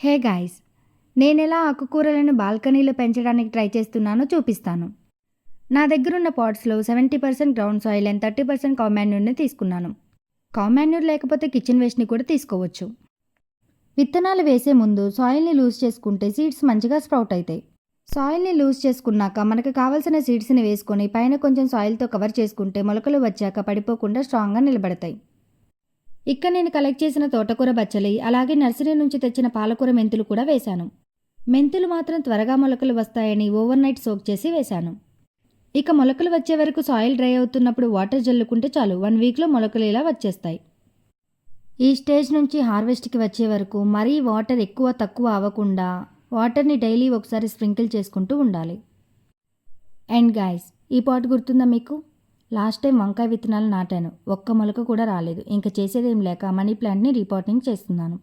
Hey guys నేను ఎలా ఆకుకూరలను బాల్కనీలో పెంచడానికి ట్రై చేస్తున్నానో చూపిస్తాను. నా దగ్గరున్న పాట్స్లో seventy percent ground soil and thirty percent కామాన్యూర్ని తీసుకున్నాను. కామాన్యూర్ లేకపోతే కిచెన్ వేస్ట్ని కూడా తీసుకోవచ్చు. విత్తనాలు వేసే ముందు సాయిల్ని లూజ్ చేసుకుంటే సీడ్స్ మంచిగా స్ప్రౌట్ అవుతాయి సాయిల్ని లూజ్ చేసుకున్నాక మనకు కావాల్సిన సీడ్స్ని వేసుకొని పైన కొంచెం సాయిల్తో కవర్ చేసుకుంటే మొలకలు వచ్చాక పడిపోకుండా స్ట్రాంగ్గా నిలబడతాయి. ఇక్కడ నేను కలెక్ట్ చేసిన తోటకూర బచ్చలి అలాగే నర్సరీ నుంచి తెచ్చిన పాలకూర మెంతులు కూడా వేశాను. మెంతులు మాత్రం త్వరగా మొలకలు వస్తాయని ఓవర్ నైట్ సోక్ చేసి వేశాను. ఇక మొలకలు వచ్చే వరకు సాయిల్ డ్రై అవుతున్నప్పుడు వాటర్ జల్లుకుంటే చాలు వన్ వీక్లో మొలకలు ఇలా వచ్చేస్తాయి. ఈ స్టేజ్ నుంచి హార్వెస్ట్కి వచ్చే వరకు మరీ వాటర్ ఎక్కువ తక్కువ అవ్వకుండా వాటర్ని డైలీ ఒకసారి స్ప్రింకిల్ చేసుకుంటూ ఉండాలి. అండ్ గాయస్ ఈ పాట్ గుర్తుందా మీకు? లాస్ట్ టైం వంకాయ విత్తనాలు నాటాను. ఒక్క మొలక కూడా రాలేదు. ఇంకా చేసేదేం లేక మనీ ప్లాంట్ని రీపాటింగ్ చేస్తున్నాను.